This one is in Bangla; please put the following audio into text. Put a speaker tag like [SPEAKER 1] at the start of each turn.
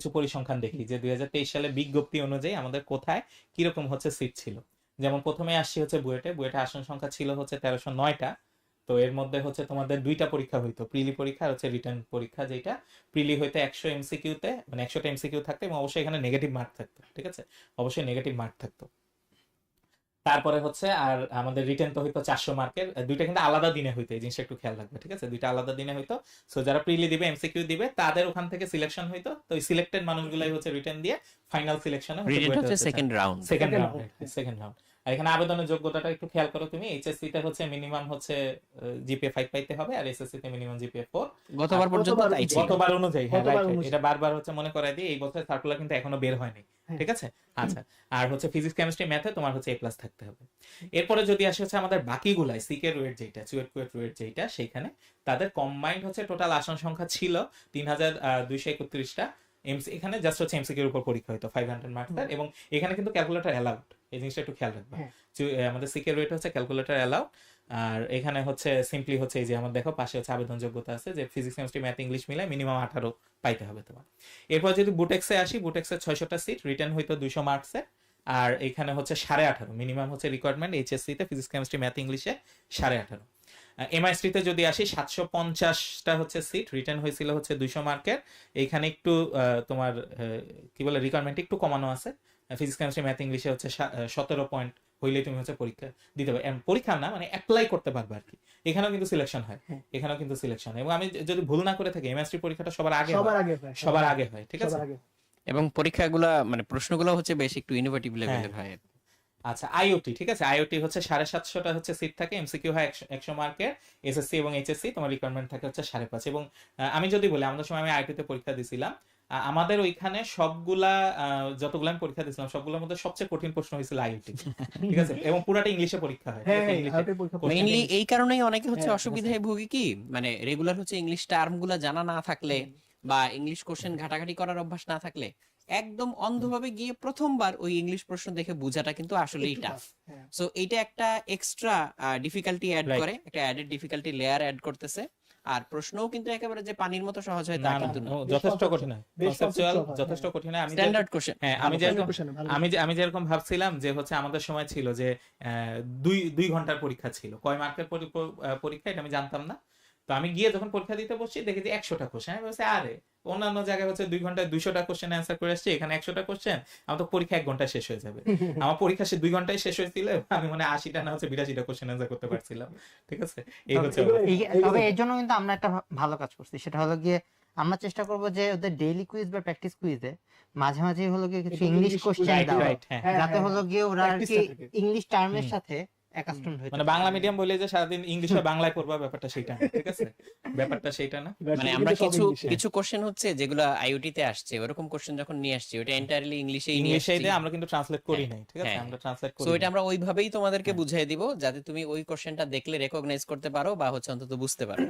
[SPEAKER 1] কিছু পরিসংখ্যান দেখি যে দুই সালে বিজ্ঞপ্তি অনুযায়ী আমাদের কোথায় কীরকম হচ্ছে সিট ছিল। যেমন প্রথমে আসছি হচ্ছে বুয়েটে বুয়েটে আসন সংখ্যা ছিল হচ্ছে তেরোশো নয়টা। তো এর মধ্যে হচ্ছে তোমাদের দুইটা পরীক্ষা হইতো, প্রিলি পরীক্ষা আর হচ্ছে রিটার্ন পরীক্ষা যেটা প্রিলি হইতে একশো এমসি এমসিকিউতে মানে একশোটা এমসিকিউ থাকতো এবং অবশ্যই এখানে নেগেটিভ মার্ক থাকতো, ঠিক আছে? অবশ্যই নেগেটিভ মার্ক থাকতো। তারপরে হচ্ছে আর আমাদের রিটার্ন তো হইতো চারশো মার্কের দুইটা কিন্তু আলাদা দিনে হইতো এই জিনিসটা একটু খেয়াল রাখবে ঠিক আছে? দুইটা আলাদা দিনে হইতো। সো যারা প্রিলি দিবে এমসিকিউ দিবে তাদের ওখান থেকে সিলেকশন হইতো। তো ওই সিলেক্টেড মানুষগুলাই হচ্ছে রিটার্ন দিয়ে ফাইনাল সিলেকশনে
[SPEAKER 2] হচ্ছে second round
[SPEAKER 1] second round second round আর এখানে আবেদনের যোগ্যতাটা একটু খেয়াল করো তুমি এইচএসসি তে হচ্ছে মিনিমাম হচ্ছে জিপিএ ফাইভ পাইতে হবে আর এসএসসি তে মিনিমাম জিপিএ ফোর
[SPEAKER 2] গতবার পর্যন্ত
[SPEAKER 3] গতবার-
[SPEAKER 2] তাই ছিল।
[SPEAKER 1] গতবার অনুযায়ী হ্যাঁ. এটা বারবার হচ্ছে মনে করাই দিই এই বছর সার্কুলার কিন্তু এখনও বের হয়নি।
[SPEAKER 3] হ্যাঁ।
[SPEAKER 1] ঠিক আছে? আচ্ছা আর হচ্ছে ফিজিক্স কেমিস্ট্রি ম্যাথে তোমার হচ্ছে এ প্লাস থাকতে হবে। এরপরে যদি আসে হচ্ছে আমাদের বাকিগুলাই সিকের ওয়েট যেটা চুয়েট কুয়েট ওয়েট যেটা সেখানে তাদের কম্বাইন্ড হচ্ছে টোটাল আসন সংখ্যা ছিল তিন হাজার দুইশো একত্রিশটা। এমসি এখানে জাস্ট হচ্ছে এমসিকিউর উপর পরীক্ষা হতো ফাইভ হান্ড্রেড তার এবং এখানে কিন্তু ক্যালকুলেটর অ্যালাউড এই জিনিসটা একটু খেয়াল রাখবে।
[SPEAKER 3] হ্যাঁ।
[SPEAKER 1] আমাদের সিকিউর রেট হচ্ছে ক্যালকুলেটর অ্যালাউড আর এখানে হচ্ছে সিম্পলি হচ্ছে এই যে আমার দেখো পাশে হচ্ছে আবেদন যোগ্যতা আছে যে ফিজিক্স কেমিস্ট্রি ম্যাথ ইংলিশ মিলে মিনিমাম আঠারো পাইতে হবে তোমার। এরপর যদি বুটেক্সে আসি বুটেক্সে ছয়শটা সিট রিটার্ন হইতো দুইশো মার্কসের আর এখানে হচ্ছে সাড়ে আঠারো। মিনিমাম হচ্ছে রিকোয়ারমেন্ট এইচএসসি তে ফিজিক্স কেমিস্ট্রি ম্যাথ ইংলিশে সাড়ে আঠারো। এমআইএসটি তে যদি আসি সাতশো পঞ্চাশটা হচ্ছে সিট রিটার্ন হয়েছিল হচ্ছে দুইশো মার্কের এইখানে একটু তোমার কি বলে রিকোয়ারমেন্ট একটু কমানো আছে। ফিজিক্স কেমিস্ট্রি ম্যাথ ইংলিশে হচ্ছে সতেরো পয়েন্ট হইলে তুমি হচ্ছে পরীক্ষা দিতে পারবে। পরীক্ষা না মানে অ্যাপ্লাই করতে পারবে আর কি। এখানেও কিন্তু সিলেকশন হয়।
[SPEAKER 3] হ্যাঁ।
[SPEAKER 1] এখানেও কিন্তু সিলেকশন এবং আমি যদি ভুল না করে থাকি এমএসটি পরীক্ষাটা সবার আগে
[SPEAKER 3] সবার। আগে হয়,
[SPEAKER 1] সবার আগে হয় ঠিক আছে?
[SPEAKER 2] এবং পরীক্ষাগুলা মানে প্রশ্নগুলো হচ্ছে বেশ একটু ইনোভেটিভ
[SPEAKER 1] হ্যাঁ।
[SPEAKER 2] লেভেলের হয়।
[SPEAKER 1] আচ্ছা আইওটি ঠিক আছে? আইওটি হচ্ছে সাড়ে সাতশোটা হচ্ছে সিট থাকে এমসিকিউ হয় একশো- মার্কের এসএসসি এবং এইচএসসি তোমার রিকোয়ারমেন্ট থাকে হচ্ছে সাড়ে পাঁচ। এবং আহ, আমি যদি বলি আমাদের সময় আমি আইটিতে পরীক্ষা দিছিলাম আহ, আমাদের ওইখানে সবগুলা আহ, যতগুলো আমি পরীক্ষা দিয়েছিলাম সবগুলোর মধ্যে সবচেয়ে কঠিন প্রশ্ন হয়েছিল আইওটি ঠিক আছে? এবং পুরাটা ইংলিশে পরীক্ষা হয়।
[SPEAKER 3] হ্যাঁ
[SPEAKER 2] মেইনলি এই কারণেই অনেকে হচ্ছে
[SPEAKER 3] হ্যাঁ,
[SPEAKER 2] অসুবিধায় ভুগি কি মানে রেগুলার হচ্ছে ইংলিশ টার্মগুলা জানা না থাকলে বা ইংলিশ কোশ্চেন ঘাটাঘাটি করার অভ্যাস না থাকলে একদম অন্ধভাবে গিয়ে প্রথমবার ওই ইংলিশ প্রশ্ন দেখে বোঝাটা কিন্তু আসলেই টাফ
[SPEAKER 3] হ্যাঁ।
[SPEAKER 2] সো এইটা একটা এক্সট্রা ডিফিকাল্টি অ্যাড করে একটা অ্যাডেড ডিফিকাল্টি লেয়ার অ্যাড করতেছে। আর প্রশ্নও কিন্তু একেবারে যে পানির মতো সহজ হয় তা কিন্তু না।
[SPEAKER 1] যথেষ্ট কঠিন হয়। কনসেপচুয়াল যথেষ্ট
[SPEAKER 3] হ্যাঁ।
[SPEAKER 1] কঠিন হয়। আমি
[SPEAKER 2] স্ট্যান্ডার্ড কোশ্চেন
[SPEAKER 1] হ্যাঁ আমি যেরকম আমি যে আমি যেরকম ভাবছিলাম যে হচ্ছে আমাদের সময় ছিল যে আহ, দুই দুই ঘণ্টার পরীক্ষা ছিল। কয় মার্কের পরীক্ষা? এটা আমি জানতাম না। তো আমি গিয়ে যখন পরীক্ষা দিতে বসছি দেখি যে একশোটা কোশ্চেন আমি বলছি আরে! অন্যান্য জায়গায় হচ্ছে দুই ঘন্টায় দুইশোটা কোশ্চেন অ্যান্সার করে আসছি এখানে একশোটা কোশ্চেন আমার তো পরীক্ষা এক ঘন্টায় শেষ হয়ে যাবে। আমার পরীক্ষা সে দুই ঘন্টায় শেষ হয়েছিল আমি মানে আশিটা না হচ্ছে বিরাশিটা কোশ্চেন অ্যান্সার করতে পারছিলাম। ঠিক আছে? এই হচ্ছে
[SPEAKER 4] তবে এর জন্য কিন্তু আমরা একটা ভালো কাজ করছি। সেটা হলো গিয়ে আমরা চেষ্টা করব যে ওদের ডেইলি কুইজ বা প্র্যাকটিস কুইজে মাঝে মাঝে হলো গিয়ে কিছু ইংলিশ কোশ্চেন দাও
[SPEAKER 1] হ্যাঁ।
[SPEAKER 3] হ্যাঁ,
[SPEAKER 4] যাতে
[SPEAKER 3] হ্যাঁ,
[SPEAKER 4] হলো গিয়ে ওরা আর কি। ইংলিশ টার্মের। সাথে হয়ে
[SPEAKER 1] মানে বাংলা মিডিয়াম বলে যে সারাদিন ইংলিশে বাংলায় পড়বা ব্যাপারটা সেটা ঠিক আছে? ব্যাপারটা সেটা না।
[SPEAKER 2] মানে আমরা কিছু কিছু কোশ্চেন হচ্ছে যেগুলো আইওটি তে আসছে ওরকম কোশ্চেন যখন নিয়ে আসছি ওটা এন্টায়ারলি
[SPEAKER 1] ইংলিশে ইংলিশে আমরা কিন্তু ট্রান্সলেট করি
[SPEAKER 2] হ্যাঁ,
[SPEAKER 1] নাই ঠিক আছে?
[SPEAKER 2] হ্যাঁ।
[SPEAKER 1] আমরা ট্রান্সলেট করি
[SPEAKER 2] সো এটা আমরা ওইভাবেই তোমাদেরকে
[SPEAKER 1] হ্যাঁ।
[SPEAKER 2] বুঝিয়ে দিব যাতে তুমি ওই কোশ্চেনটা দেখলে রেকগনাইজ করতে পারো বা হচ্ছে অন্তত বুঝতে পারো।